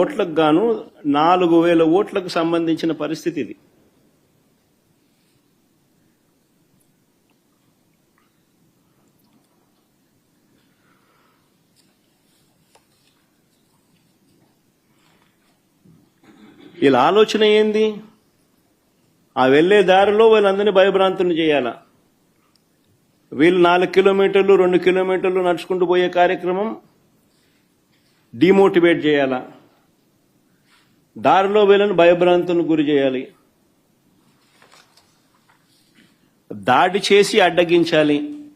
ఓట్లకు గాను నాలుగు వేల ఓట్లకు సంబంధించిన పరిస్థితి ఇది. వీళ్ళ ఆలోచన ఏంది? ఆ వెళ్ళే దారిలో వీళ్ళందరినీ భయభ్రాంతులు చేయాలా? వీళ్ళు నాలుగు కిలోమీటర్లు రెండు కిలోమీటర్లు నడుచుకుంటూ పోయే కార్యక్రమం డిమోటివేట్ చేయాలా? దారిలో వీళ్ళని భయభ్రాంతులకు గురి చేయాలి. దాడి చేసి అడ్డగించాలి.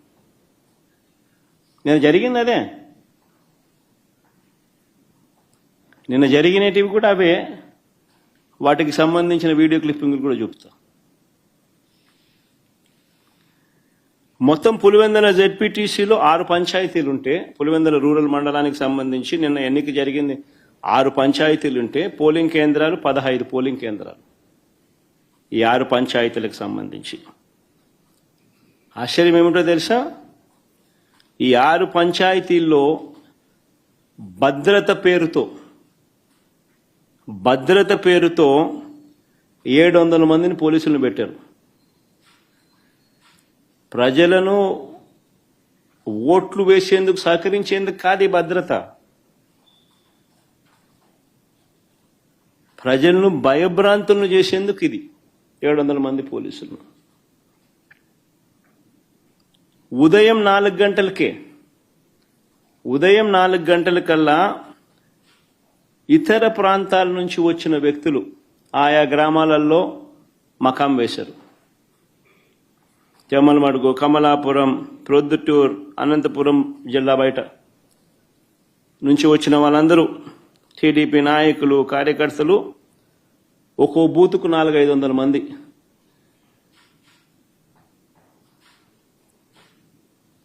నేను జరిగింది అదే. నిన్న జరిగినటివి కూడా అవే. వాటికి సంబంధించిన వీడియో క్లిప్పింగ్లు కూడా చూపుతా. మొత్తం పులివెందల జెడ్పీటీసీలో ఆరు పంచాయతీలు ఉంటే పులివెందల రూరల్ మండలానికి సంబంధించి నిన్న ఎన్నిక జరిగింది. ఆరు పంచాయతీలు ఉంటే పోలింగ్ కేంద్రాలు పదహైదు పోలింగ్ కేంద్రాలు. ఈ ఆరు పంచాయతీలకు సంబంధించి. ఆశ్చర్యం ఏమిటో తెలుసా? ఈ ఆరు పంచాయతీల్లో భద్రత పేరుతో భద్రత పేరుతో ఏడు వందల మందిని పోలీసులను పెట్టారు. ప్రజలను ఓట్లు వేసేందుకు సహకరించేందుకు కాదు ఈ భద్రత. ప్రజలను భయభ్రాంతులను చేసేందుకు ఇది. ఏడు వందల మంది పోలీసులు. ఉదయం నాలుగు గంటలకే ఉదయం నాలుగు గంటలకల్లా ఇతర ప్రాంతాల నుంచి వచ్చిన వ్యక్తులు ఆయా గ్రామాలలో మకాం వేశారు. జమ్మలమడుగు కమలాపురం ప్రొద్దుటూర్ అనంతపురం జిల్లా బయట నుంచి వచ్చిన వాళ్ళందరూ టీడీపీ నాయకులు కార్యకర్తలు ఒక్కో బూతుకు నాలుగైదు వందల మంది.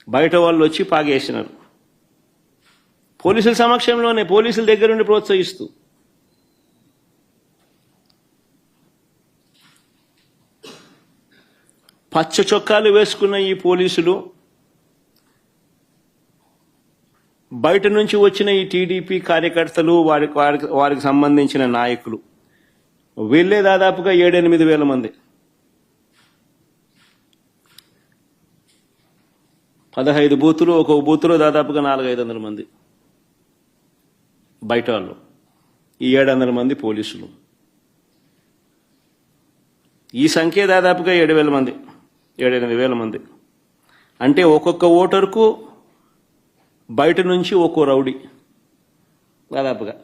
బయట వాళ్ళు వచ్చి పాగేసినారు. పోలీసుల సమక్షంలోనే పోలీసుల దగ్గరుండి ప్రోత్సహిస్తూ. పచ్చ చొక్కాలు వేసుకున్న ఈ పోలీసులు బయట నుంచి వచ్చిన ఈ టీడీపీ కార్యకర్తలు వారికి వారికి వారికి సంబంధించిన నాయకులు. వీళ్ళే దాదాపుగా ఏడెనిమిది వేల మంది. పదహైదు బూతులు ఒక్కొక్క బూతులో దాదాపుగా నాలుగైదు వందల మంది. బయట వాళ్ళు. ఈ ఏడు వందల మంది పోలీసులు. ఈ సంఖ్య దాదాపుగా ఏడు వేల మంది. ఏడెనిమిది వేల మంది. అంటే ఒక్కొక్క ఓటరుకు బయట నుంచి ఒక్కో రౌడీ. దాదాపుగా.